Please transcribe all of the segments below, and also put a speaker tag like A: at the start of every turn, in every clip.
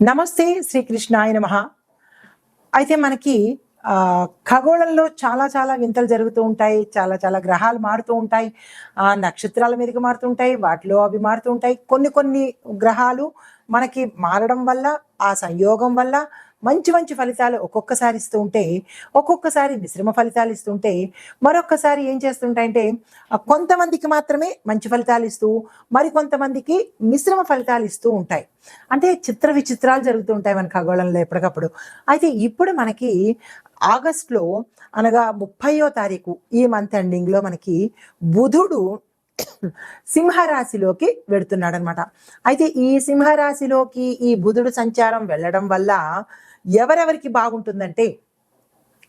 A: నమస్తే శ్రీకృష్ణాయ నమ. అయితే మనకి ఖగోళంలో చాలా చాలా వింతలు జరుగుతూ ఉంటాయి చాలా చాలా గ్రహాలు మారుతూ ఉంటాయి ఆ, నక్షత్రాల మీదకి మారుతూ ఉంటాయి వాటిలో అవి మారుతూ ఉంటాయి. కొన్ని కొన్ని గ్రహాలు మనకి మారడం వల్ల ఆ సంయోగం వల్ల మంచి మంచి ఫలితాలు ఒక్కొక్కసారి ఇస్తూ ఉంటే ఒక్కొక్కసారి మిశ్రమ ఫలితాలు ఇస్తుంటే మరొక్కసారి ఏం చేస్తుంటాయంటే కొంతమందికి మాత్రమే మంచి ఫలితాలు ఇస్తూ మరికొంతమందికి మిశ్రమ ఫలితాలు ఇస్తూ ఉంటాయి. అంటే చిత్ర విచిత్రాలు జరుగుతూ ఉంటాయి మన ఖగోళంలో ఎప్పటికప్పుడు. అయితే ఇప్పుడు మనకి ఆగస్ట్లో అనగా ముప్పయో తారీఖు ఈ మంత్ ఎండింగ్లో మనకి బుధుడు సింహరాశిలోకి వెడుతున్నాడు అనమాట అయితే ఈ సింహరాశిలోకి ఈ బుధుడు సంచారం వెళ్ళడం వల్ల ఎవరెవరికి బాగుంటుందంటే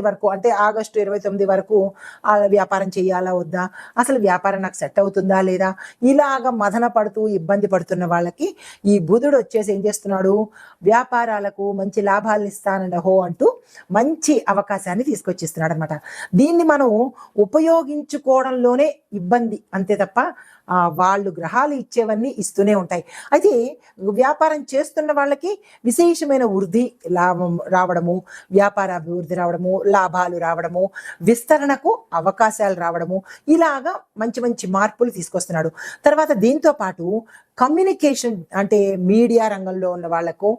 A: వరకు అంటే ఆగస్టు ఇరవై తొమ్మిది వరకు ఆ వ్యాపారం చేయాలా వద్దా? అసలు వ్యాపారం నాకు సెట్ అవుతుందా లేదా? ఇలాగ మదన పడుతూ ఇబ్బంది పడుతున్న వాళ్ళకి ఈ బుధుడు వచ్చేసి ఏం చేస్తున్నాడు? వ్యాపారాలకు మంచి లాభాలు ఇస్తానండి హో అంటూ మంచి అవకాశాన్ని తీసుకొచ్చిస్తున్నాడు అనమాట దీన్ని మనం ఉపయోగించుకోవడంలోనే ఇబ్బంది అంతే తప్ప వాళ్ళు గ్రహాలు ఇచ్చేవన్నీ ఇస్తూనే ఉంటాయి. అయితే వ్యాపారం చేస్తున్న వాళ్ళకి విశేషమైన వృద్ధి లాభం రావడము వ్యాపార అభివృద్ధి రావడము లాభాలు రావడము విస్తరణకు అవకాశాలు రావడము ఇలాగా మంచి మంచి మార్పులు తీసుకొస్తున్నాడు. తర్వాత దీంతో పాటు కమ్యూనికేషన్ అంటే మీడియా రంగంలో ఉన్న వాళ్ళకు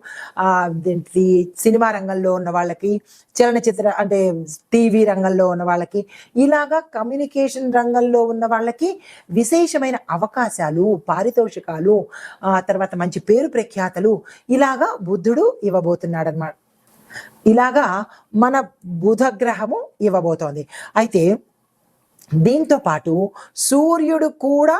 A: సినిమా రంగంలో ఉన్న వాళ్ళకి చలనచిత్ర అంటే టీవీ రంగంలో ఉన్న వాళ్ళకి ఇలాగా కమ్యూనికేషన్ రంగంలో ఉన్న వాళ్ళకి విశేషమైన అవకాశాలు పారితోషికాలు ఆ తర్వాత మంచి పేరు ప్రఖ్యాతలు ఇలాగా బుద్ధుడు ఇవ్వబోతున్నాడు అనమాట ఇలాగా మన బుధగ్రహము ఇవ్వబోతోంది. అయితే దీంతో పాటు సూర్యుడు కూడా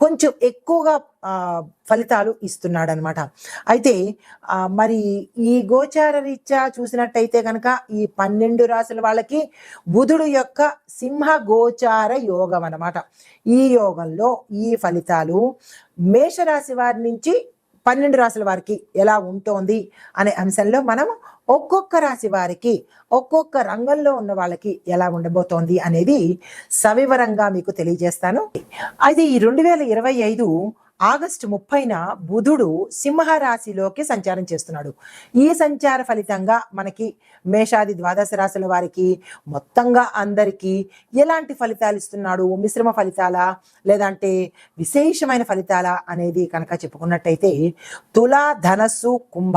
A: కొంచెం ఎక్కువగా ఫలితాలు ఇస్తున్నాడు అనమాట అయితే మరి ఈ గోచార రీత్యా చూసినట్టయితే కనుక ఈ పన్నెండు రాశుల వాళ్ళకి బుధుడు యొక్క సింహ గోచార యోగం అనమాట ఈ యోగంలో ఈ ఫలితాలు మేషరాశి వారి నుంచి పన్నెండు రాశుల వారికి ఎలా ఉంటోంది అనే అంశంలో మనం ఒక్కొక్క రాశి వారికి ఒక్కొక్క రంగంలో ఉన్న వాళ్ళకి ఎలా ఉండబోతోంది అనేది సవివరంగా మీకు తెలియజేస్తాను. అయితే ఈ రెండు వేల ఇరవై ఐదు ఆగస్టు ముప్పైన బుధుడు సింహ రాశిలోకి సంచారం చేస్తున్నాడు. ఈ సంచార ఫలితంగా మనకి మేషాది ద్వాదశ రాశుల వారికి మొత్తంగా అందరికీ ఎలాంటి ఫలితాలు ఇస్తున్నాడు? మిశ్రమ ఫలితాలా? లేదంటే విశేషమైన ఫలితాలా? అనేది కనుక చెప్పుకున్నట్టయితే తులా ధనస్సు కుంభ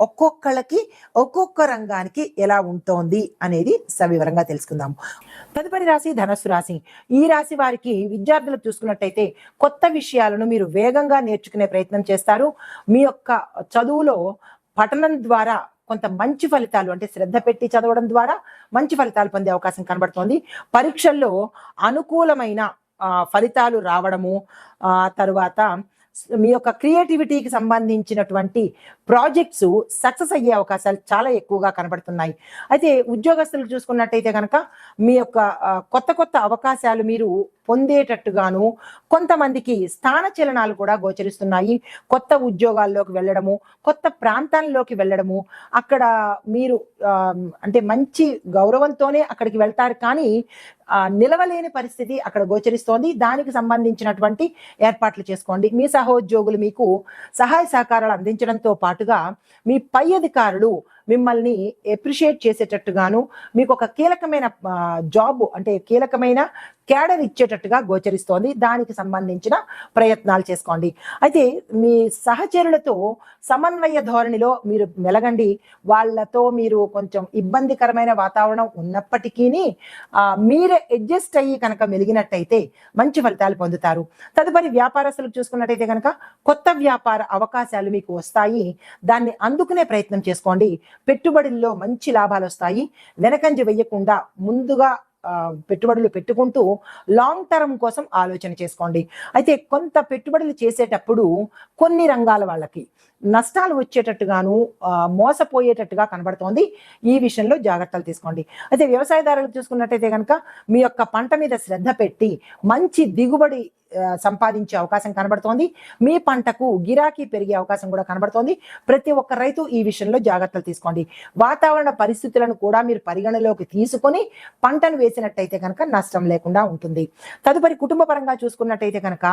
A: ఒక్కొక్కళ్ళకి ఒక్కొక్క రంగానికి ఎలా ఉంటోంది అనేది సవివరంగా తెలుసుకుందాము తదుపరి రాశి ధనస్సు రాశి. ఈ రాశి వారికి విద్యార్థులకు చూసుకున్నట్టయితే కొత్త విషయాలను మీరు వేగంగా నేర్చుకునే ప్రయత్నం చేస్తారు. మీ యొక్క చదువులో పఠనం ద్వారా కొంత మంచి ఫలితాలు అంటే శ్రద్ధ పెట్టి చదవడం ద్వారా మంచి ఫలితాలు పొందే అవకాశం కనబడుతోంది. పరీక్షల్లో అనుకూలమైన ఫలితాలు రావడము తరువాత మీ యొక్క క్రియేటివిటీకి సంబంధించినటువంటి ప్రాజెక్ట్స్ సక్సెస్ అయ్యే అవకాశాలు చాలా ఎక్కువగా కనబడుతున్నాయి. అయితే ఉద్యోగస్తులు చూసుకున్నట్టయితే కనుక మీ యొక్క కొత్త కొత్త అవకాశాలు మీరు పొందేటట్టుగాను కొంతమందికి స్థాన చలనాలు కూడా గోచరిస్తున్నాయి. కొత్త ఉద్యోగాల్లోకి వెళ్ళడము కొత్త ప్రాంతాల్లోకి వెళ్ళడము అక్కడ మీరు అంటే మంచి గౌరవంతోనే అక్కడికి వెళ్తారు. కానీ నిలవలేని పరిస్థితి అక్కడ గోచరిస్తోంది. దానికి సంబంధించినటువంటి ఏర్పాట్లు చేసుకోండి. మీ సహోద్యోగులు మీకు సహాయ సహకారాలు అందించడంతో పాటుగా మీ పై అధికారులు మిమ్మల్ని ఎప్రిషియేట్ చేసేటట్టుగాను మీకు ఒక కీలకమైన జాబ్ అంటే కీలకమైన క్యాడర్ ఇచ్చేటట్టుగా గోచరిస్తోంది. దానికి సంబంధించిన ప్రయత్నాలు చేసుకోండి. అయితే మీ సహచరులతో సమన్వయ ధోరణిలో మీరు మెలగండి. వాళ్ళతో మీరు కొంచెం ఇబ్బందికరమైన వాతావరణం ఉన్నప్పటికీ మీరే అడ్జస్ట్ అయ్యి కనుక మెలిగినట్టయితే మంచి ఫలితాలు పొందుతారు. తదుపరి వ్యాపారస్తులకు చూసుకున్నట్టయితే కనుక కొత్త వ్యాపార అవకాశాలు మీకు వస్తాయి. దాన్ని అందుకునే ప్రయత్నం చేసుకోండి. పెట్టుబడుల్లో మంచి లాభాలు వస్తాయి. వెనకంజ వెయ్యకుండా ముందుగా ఆ, పెట్టుబడులు పెట్టుకుంటూ లాంగ్ టర్మ్ కోసం ఆలోచన చేసుకోండి. అయితే కొంత పెట్టుబడులు చేసేటప్పుడు కొన్ని రంగాల వాళ్ళకి నష్టాలు వచ్చేటట్టుగాను మోసపోయేటట్టుగా కనబడుతోంది. ఈ విషయంలో జాగ్రత్తలు తీసుకోండి. అయితే వ్యవసాయదారులు చూసుకున్నట్టయితే కనుక మీ యొక్క పంట మీద శ్రద్ధ పెట్టి మంచి దిగుబడి సంపాదించే అవకాశం కనబడుతోంది. మీ పంటకు గిరాకీ పెరిగే అవకాశం కూడా కనబడుతోంది. ప్రతి ఒక్క రైతు ఈ విషయంలో జాగ్రత్తలు తీసుకోండి. వాతావరణ పరిస్థితులను కూడా మీరు పరిగణలోకి తీసుకొని పంటను వేసినట్టయితే కనుక నష్టం లేకుండా ఉంటుంది. తదుపరి కుటుంబ పరంగా చూసుకున్నట్టయితే కనుక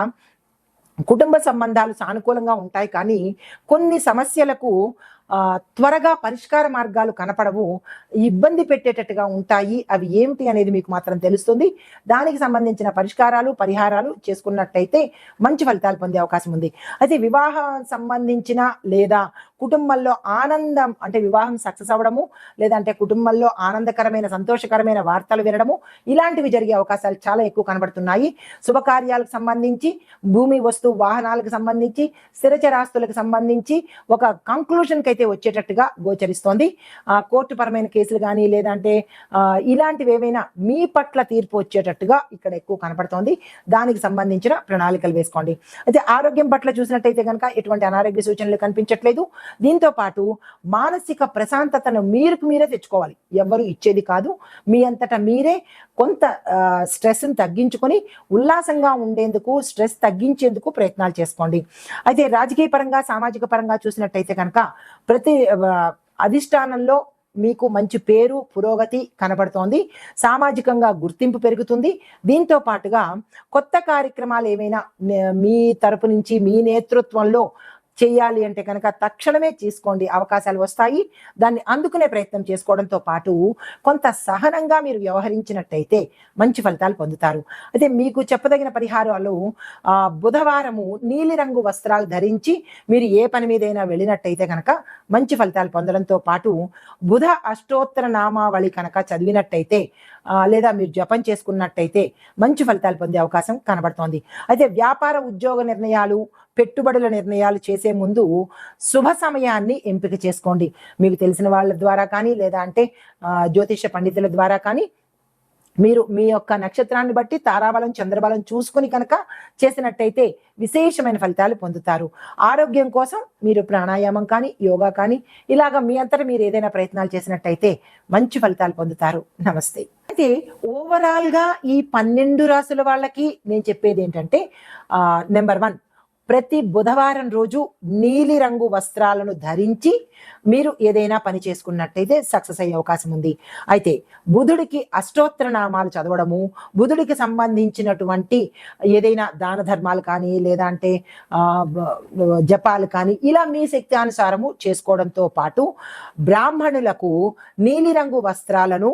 A: కుటుంబ సంబంధాలు సానుకూలంగా ఉంటాయి కానీ కొన్ని సమస్యలకు త్వరగా పరిష్కార మార్గాలు కనపడవు ఇబ్బంది పెట్టేటట్టుగా ఉంటాయి. అవి ఏమిటి అనేది మీకు మాత్రం తెలుస్తుంది. దానికి సంబంధించిన పరిష్కారాలు పరిహారాలు చేసుకున్నట్టయితే మంచి ఫలితాలు పొందే అవకాశం ఉంది. అయితే వివాహం సంబంధించిన లేదా కుటుంబంలో ఆనందం అంటే వివాహం సక్సెస్ అవ్వడము లేదంటే కుటుంబంలో ఆనందకరమైన సంతోషకరమైన వార్తలు వినడము ఇలాంటివి జరిగే అవకాశాలు చాలా ఎక్కువ కనబడుతున్నాయి. శుభకార్యాలకు సంబంధించి భూమి వస్తు వాహనాలకు సంబంధించి స్థిరచరాస్తులకు సంబంధించి ఒక కంక్లూషన్కి అయితే వచ్చేటట్టుగా గోచరిస్తోంది. ఆ కోర్టు పరమైన కేసులు కానీ లేదంటే ఇలాంటివి ఏవైనా మీ పట్ల తీర్పు వచ్చేటట్టుగా ఇక్కడ ఎక్కువ కనపడుతోంది. దానికి సంబంధించిన ప్రణాళికలు వేసుకోండి. అయితే ఆరోగ్యం పట్ల చూసినట్టయితే కనుక ఎటువంటి అనారోగ్య సూచనలు కనిపించట్లేదు. దీంతో పాటు మానసిక ప్రశాంతతను మీరుకు మీరే తెచ్చుకోవాలి. ఎవరు ఇచ్చేది కాదు. మీ అంతటా మీరే కొంత స్ట్రెస్ని తగ్గించుకొని ఉల్లాసంగా ఉండేందుకు స్ట్రెస్ తగ్గించేందుకు ప్రయత్నాలు చేసుకోండి. అయితే రాజకీయ పరంగా సామాజిక పరంగా చూసినట్టయితే కనుక ప్రతి అధిష్టానంలో మీకు మంచి పేరు పురోగతి కనబడుతోంది. సామాజికంగా గుర్తింపు పెరుగుతుంది. దీంతో పాటుగా కొత్త కార్యక్రమాలు ఏమైనా మీ తరపు నుంచి మీ నేతృత్వంలో చేయాలి అంటే కనుక తక్షణమే తీసుకోండి అవకాశాలు వస్తాయి. దాన్ని అందుకునే ప్రయత్నం చేసుకోవడంతో పాటు కొంత సహనంగా మీరు వ్యవహరించినట్టయితే మంచి ఫలితాలు పొందుతారు. అయితే మీకు చెప్పదగిన పరిహారాలు ఆ, బుధవారము నీలిరంగు వస్త్రాలు ధరించి మీరు ఏ పని మీదైనా వెళ్ళినట్టయితే కనుక మంచి ఫలితాలు పొందడంతో పాటు బుధ అష్టోత్తర నామావళి కనుక చదివినట్టయితే లేదా మీరు జపం చేసుకున్నట్టయితే మంచి ఫలితాలు పొందే అవకాశం కనబడుతోంది. అయితే వ్యాపార ఉద్యోగ నిర్ణయాలు పెట్టుబడుల నిర్ణయాలు చేసే ముందు శుభ సమయాన్ని ఎంపిక చేసుకోండి. మీకు తెలిసిన వాళ్ళ ద్వారా కానీ లేదా అంటే జ్యోతిష పండితుల ద్వారా కానీ మీరు మీ యొక్క నక్షత్రాన్ని బట్టి తారాబలం చంద్రబలం చూసుకుని కనుక చేసినట్టయితే విశేషమైన ఫలితాలు పొందుతారు. ఆరోగ్యం కోసం మీరు ప్రాణాయామం కానీ యోగా కానీ ఇలాగ మీ అంతటా మీరు ఏదైనా ప్రయత్నాలు చేసినట్టయితే మంచి ఫలితాలు పొందుతారు. నమస్తే. అయితే ఓవరాల్గా ఈ పన్నెండు రాసుల వాళ్ళకి నేను చెప్పేది ఏంటంటే నెంబర్ వన్ ప్రతి బుధవారం రోజు నీలి రంగు వస్త్రాలను ధరించి మీరు ఏదైనా పని చేసుకున్నట్టయితే సక్సెస్ అయ్యే అవకాశం ఉంది. అయితే బుధుడికి అష్టోత్తర నామాలు చదవడము బుధుడికి సంబంధించినటువంటి ఏదైనా దాన ధర్మాలు కానీ లేదా అంటే జపాలు కానీ ఇలా మీ శక్తి అనుసారము చేసుకోవడంతో పాటు బ్రాహ్మణులకు నీలిరంగు వస్త్రాలను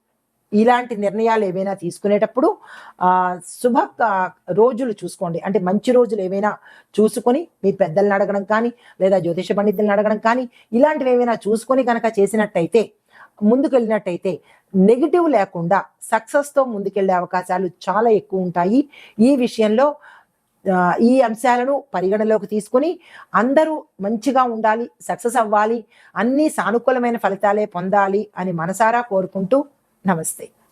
A: ఇలాంటి నిర్ణయాలు ఏవైనా తీసుకునేటప్పుడు శుభ రోజులు చూసుకోండి. అంటే మంచి రోజులు ఏవైనా చూసుకొని మీ పెద్దల్ని అడగడం కానీ లేదా జ్యోతిష పండితులను అడగడం కానీ ఇలాంటివి ఏమైనా చూసుకొని కనుక చేసినట్టయితే ముందుకు వెళ్ళినట్టయితే నెగిటివ్ లేకుండా సక్సెస్తో ముందుకెళ్ళే అవకాశాలు చాలా ఎక్కువ ఉంటాయి. ఈ విషయంలో ఈ అంశాలను పరిగణలోకి తీసుకొని అందరూ మంచిగా ఉండాలి సక్సెస్ అవ్వాలి అన్ని సానుకూలమైన ఫలితాలే పొందాలి అని మనసారా కోరుకుంటూ నమస్తే.